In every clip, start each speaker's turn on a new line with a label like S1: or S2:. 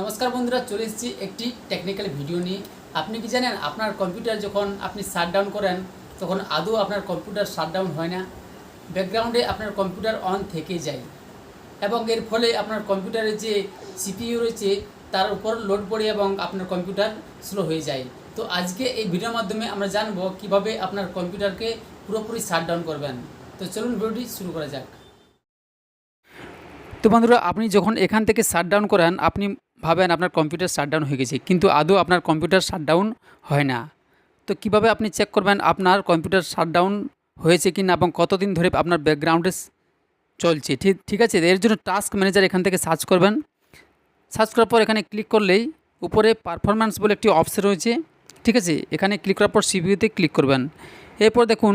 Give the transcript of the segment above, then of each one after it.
S1: নমস্কার বন্ধুরা, চলে এসেছি একটি টেকনিক্যাল ভিডিও নিয়ে। আপনি কি জানেন, আপনার কম্পিউটার যখন আপনি শাটডাউন করেন, তখন আদৌ আপনার কম্পিউটার শাটডাউন হয় না? ব্যাকগ্রাউন্ডে আপনার কম্পিউটার অন থেকে যায় এবং এর ফলে আপনার কম্পিউটারের যে সিপিইউ রয়েছে, তার উপর লোড পড়ে এবং আপনার কম্পিউটার স্লো হয়ে যায়। তো আজকে এই ভিডিওর মাধ্যমে আমরা জানব কীভাবে আপনার কম্পিউটারকে পুরোপুরি শাটডাউন করবেন। তো চলুন ভিডিওটি শুরু করা যাক। তো বন্ধুরা, আপনি যখন এখান থেকে শাটডাউন করেন, আপনি ভাবেন আপনার কম্পিউটার শাটডাউন হয়ে গেছে, কিন্তু আদৌ আপনার কম্পিউটার শাটডাউন হয় না। তো কীভাবে আপনি চেক করবেন আপনার কম্পিউটার শাটডাউন হয়েছে কি না এবং কতদিন ধরে আপনার ব্যাকগ্রাউন্ডে চলছে? ঠিক ঠিক আছে? এর জন্য টাস্ক ম্যানেজার এখান থেকে সার্চ করবেন। সার্চ করার পর এখানে ক্লিক করলেই উপরে পারফরম্যান্স বলে একটি অপশন রয়েছে। ঠিক আছে? এখানে ক্লিক করার পর সিপিইউতে ক্লিক করবেন। এরপর দেখুন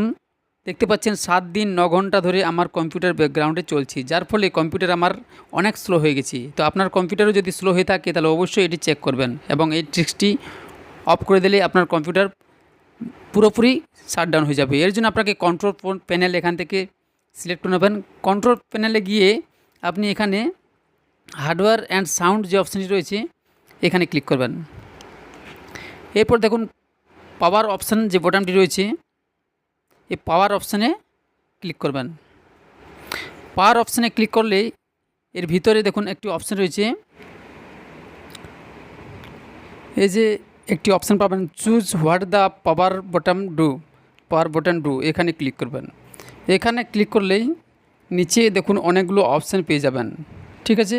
S1: দেখতে পাচ্ছেন সাত দিন, ন ঘণ্টা ধরে আমার কম্পিউটার ব্যাকগ্রাউন্ডে চলছে, যার ফলে কম্পিউটার আমার অনেক স্লো হয়ে গেছে। তো আপনার কম্পিউটারও যদি স্লো হয়ে থাকে, তাহলে অবশ্যই এটি চেক করবেন এবং এই ট্রিক্সটি অফ করে দিলে আপনার কম্পিউটার পুরোপুরি শাটডাউন হয়ে যাবে। এর জন্য আপনাকে কন্ট্রোল প্যানেল এখান থেকে সিলেক্ট করে নেবেন। কন্ট্রোল প্যানেলে গিয়ে আপনি এখানে হার্ডওয়্যার অ্যান্ড সাউন্ড যে অপশানটি রয়েছে, এখানে ক্লিক করবেন। এরপর দেখুন পাওয়ার অপশান যে বোতামটি রয়েছে এই পাওয়ার অপশানে ক্লিক করবেন। পাওয়ার অপশানে ক্লিক করলে এর ভিতরে দেখুন একটি অপশান রয়েছে। এই যে একটি অপশান পাবেন choose what the power button do power button do এখানে ক্লিক করবেন। এখানে ক্লিক করলেই নিচে দেখুন অনেকগুলো অপশান পেয়ে যাবেন। ঠিক আছে?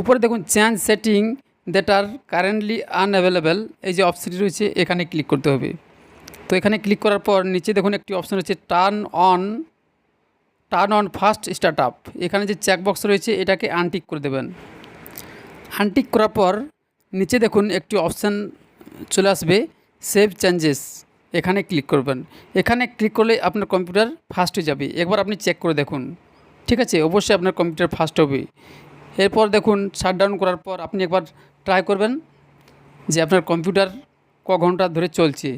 S1: উপরে দেখুন change setting that are currently unavailable এই যে অপশানটি রয়েছে, এখানে ক্লিক করতে হবে। তো এখানে ক্লিক করার পর নিচে দেখুন একটি অপশান রয়েছে turn on turn on first start up এখানে যে চেকবক্স রয়েছে, এটাকে আনটিক করে দেবেন। আনটিক করার পর নিচে দেখুন একটি অপশান চলে আসবে সেভ চেঞ্জেস এখানে ক্লিক করবেন। এখানে ক্লিক করলে আপনার কম্পিউটার ফাস্ট হয়ে যাবে। একবার আপনি চেক করে দেখুন। ঠিক আছে? অবশ্যই আপনার কম্পিউটার ফাস্ট হবে। এরপর দেখুন শাটডাউন করার পর আপনি একবার ট্রাই করবেন যে আপনার কম্পিউটার ক ঘণ্টা ধরে চলছে।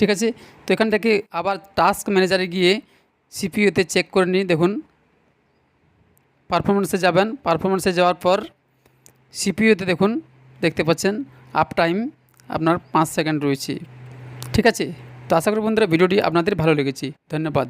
S1: ঠিক আছে? তো এখান থেকে আবার টাস্ক ম্যানেজারে গিয়ে সিপিইউতে চেক করে নিই দেখুন। পারফরমেন্সে যাবেন। পারফরমেন্সে যাওয়ার পর সিপিইউতে দেখুন, দেখতে পাচ্ছেন আপ টাইম আপনার পাঁচ সেকেন্ড রয়েছে। ঠিক আছে? তো আশা করি বন্ধুরা, ভিডিওটি আপনাদের ভালো লেগেছে। ধন্যবাদ।